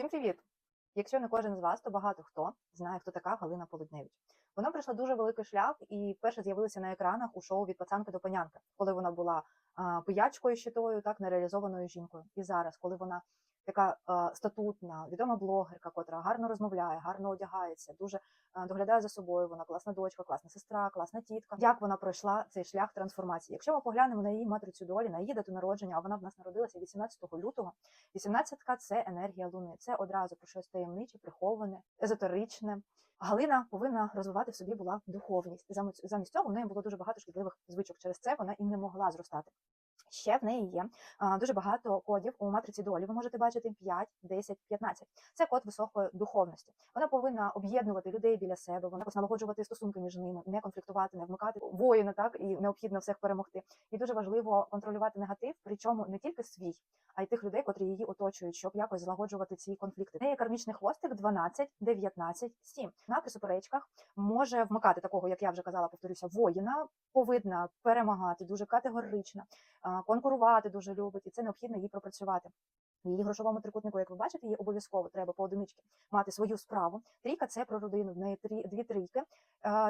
Всім привіт! Якщо не кожен з вас, то багато хто знає, хто така Галина Полудневич. Вона пройшла дуже великий шлях і перше з'явилася на екранах у шоу від пацанки до панянки, коли вона була а, пиячкою щитою, так нереалізованою жінкою. І зараз, коли вона така статутна, відома блогерка, котра гарно розмовляє, гарно одягається, дуже доглядає за собою. Вона класна дочка, класна сестра, класна тітка. Як вона пройшла цей шлях трансформації? Якщо ми поглянемо на її матрицю долі, на її дату народження, а вона в нас народилася 18 лютого. 18-ка – це енергія луни. Це одразу про щось таємниче, приховане, езотеричне. Галина повинна розвивати в собі була духовність. Замість цього в неї було дуже багато шкідливих звичок. Через це вона і не могла зростати. Ще в неї є дуже багато кодів у матриці долі. Ви можете бачити 5, 10, 15. Це код високої духовності. Вона повинна об'єднувати людей біля себе, вона налагоджувати стосунки між ними, не конфліктувати, не вмикати воїна, так і необхідно всіх перемогти. І дуже важливо контролювати негатив, причому не тільки свій, а й тих людей, котрі її оточують, щоб якось злагоджувати ці конфлікти. В неї кармічний хвостик 12, 19, 7. На при суперечках може вмикати такого, як я вже казала, повторюся, воїна, повинна перемагати, дуже категорична, а, конкурувати дуже любить, і це необхідно їй пропрацювати. Її грошовому трикутнику, як ви бачите, їй обов'язково треба по мати свою справу. Трійка це про родину, в неї три дві трійки.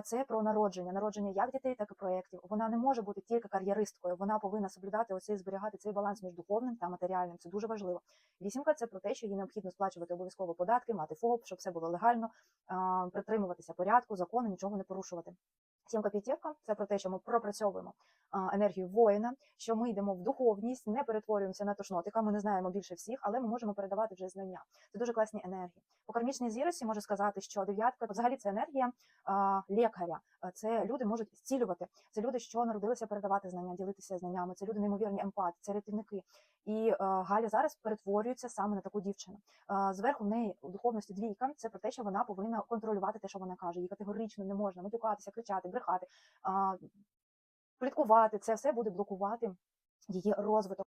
Це про народження, народження як дітей, так і проєктів. Вона не може бути тільки кар'єристкою. Вона повинна соблюдати оцей зберігати цей баланс між духовним та матеріальним. Це дуже важливо. Вісімка це про те, що їй необхідно сплачувати обов'язково податки, мати ФОП, щоб все було легально, притримуватися порядку, закону, нічого не порушувати. Сімка п'ятірка це про те, що ми пропрацьовуємо енергію воїна, що ми йдемо в духовність, не перетворюємося на тошнотика. Ми не знаємо більше всіх, але ми можемо передавати вже знання. Це дуже класні енергії. По кармічній зірості можу сказати, що дев'ятка взагалі це енергія а, лікаря. Це люди можуть зцілювати. Це люди, що народилися передавати знання, ділитися знаннями. Це люди неймовірні емпати, це рятівники. І а, Галя зараз перетворюється саме на таку дівчину. А, Зверху в неї у духовності двійка. Це про те, що вона повинна контролювати те, що вона каже. Їй категорично не можна матюкатися, кричати, брехати, пліткувати. Це все буде блокувати її розвиток.